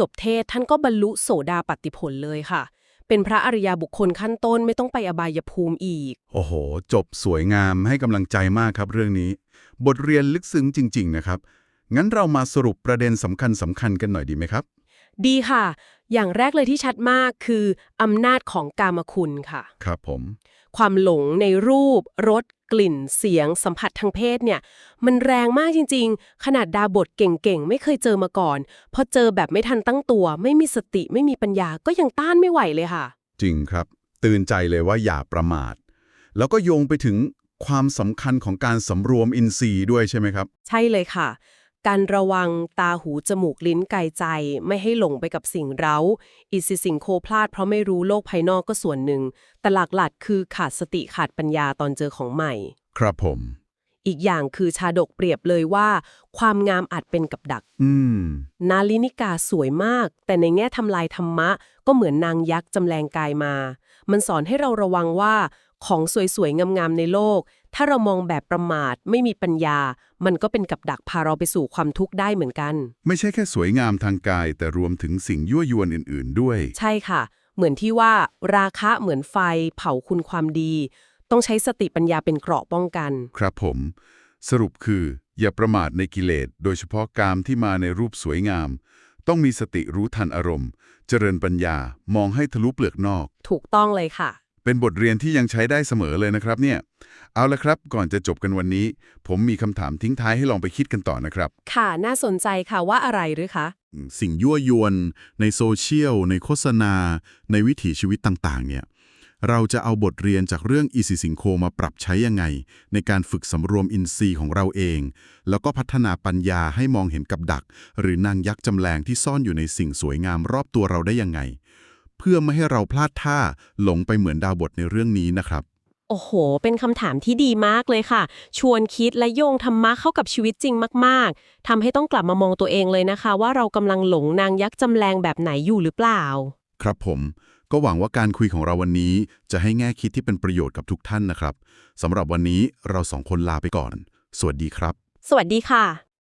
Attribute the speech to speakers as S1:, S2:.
S1: จบเทศท่านก็บรรลุโสดาปัตติผลเลยค่ะ เป็นพระอริยบุคคลขั้นต้นไม่ต้องไปอบายภูมิอีก
S2: โอ้โห จบสวยงามให้กำลังใจมากครับเรื่องนี้ บทเรียนลึกซึ้งจริง ๆ นะครับ งั้นเรามาสรุปประเด็นสำคัญสำคัญๆกันหน่อยดีไหมครับ
S1: ดีค่ะ อย่างแรกเลยที่ชัดมากคืออำนาจของกามคุณค่ะ
S2: ครับผม
S1: ความหลงในรูปรส กลิ่น เสียง สัมผัสทางเพศเนี่ย มันแรงมากจริง ๆ ขนาดดาบทเก่งๆ ไม่เคยเจอมาก่อน พอเจอแบบไม่ทันตั้งตัว ไม่มีสติ ไม่มีปัญญา ก็ยังต้านไม่ไหวเลยค่ะ
S2: จริงครับ ตื่นใจเลยว่าอย่าประมาท แล้วก็โยงไปถึงความสำคัญของการสำรวมอินทรีย์ด้วยใช่ไหมครับ
S1: ใช่เลยค่ะ การระวังตาหูจมูกลิ้นกายใจ ไม่ให้หลงไปกับสิ่งเร้า อิสิสิ่งโคพลาดเพราะไม่รู้โลกภายนอกก็ส่วนหนึ่ง แต่หลักๆคือขาดสติขาดปัญญาตอนเจอของใหม่
S2: ครับผม
S1: อีกอย่างคือชาดกเปรียบเลยว่า ความงามอาจเป็นกับดัก
S2: อืม
S1: นาลินิกาสวยมาก แต่ในแง่ทำลายธรรมะ ก็เหมือนนางยักษ์จำแรงกายมา มันสอนให้เราระวังว่าของสวยๆงามๆในโลก ถ้าเรามองแบบประมาทไม่มีปัญญา มันก็เป็นกับดักพาเราไปสู่ความทุกข์ได้เหมือนกัน
S2: ไม่ใช่แค่สวยงามทางกาย แต่รวมถึงสิ่งยั่วยวนอื่น ๆ ด้วย
S1: ใช่ค่ะ เหมือนที่ว่าราคะเหมือนไฟ เผาคุณความดี ต้องใช้สติปัญญาเป็นเกราะป้องกัน
S2: ครับผม สรุปคือ อย่าประมาทในกิเลส โดยเฉพาะกามที่มาในรูปสวยงาม ต้องมีสติรู้ทันอารมณ์ เจริญปัญญามองให้ทะลุเปลือกนอก
S1: ถูกต้องเลยค่ะ
S2: เป็นบทเรียนที่ยังใช้ได้เสมอเลยนะครับเนี่ย เอาละครับ ก่อนจะจบกันวันนี้ ผมมีคำถามทิ้งท้ายให้ลองไปคิดกันต่อนะครับ
S1: ค่ะ น่าสนใจค่ะว่าอะไรหรือคะ
S2: สิ่งยั่วยวน ในโซเชียล ในโฆษณา ในวิถีชีวิตต่างๆ เนี่ย เราจะเอาบทเรียนจากเรื่องอีสิสิงโคมาปรับใช้ยังไง ในการฝึกสำรวมอินทรีย์ของเราเอง แล้วก็พัฒนาปัญญาให้มองเห็นกับดัก หรือนางยักษ์จำแรงที่ซ่อนอยู่ในสิ่งสวยงามรอบตัวเราได้ยังไง เพื่อไม่ให้เราพลาดท่าหลงไปเหมือนดาวบทในเรื่องนี้นะครับ
S1: โอ้โห เป็นคำถามที่ดีมากเลยค่ะ ชวนคิดและโยงธรรมะเข้ากับชีวิตจริงมาก ๆทำให้ต้องกลับมามองตัวเองเลยนะคะ ว่าเรากำลังหลงนางยักษ์จำแรงแบบไหนอยู่หรือเปล่า
S2: ครับผม ก็หวังว่าการคุยของเราวันนี้ จะให้แง่คิดที่เป็นประโยชน์กับทุกท่านนะครับสำหรับวันนี้เราสองคนลาไปก่อน สวัสดีครับ
S1: สวัสดีค่ะ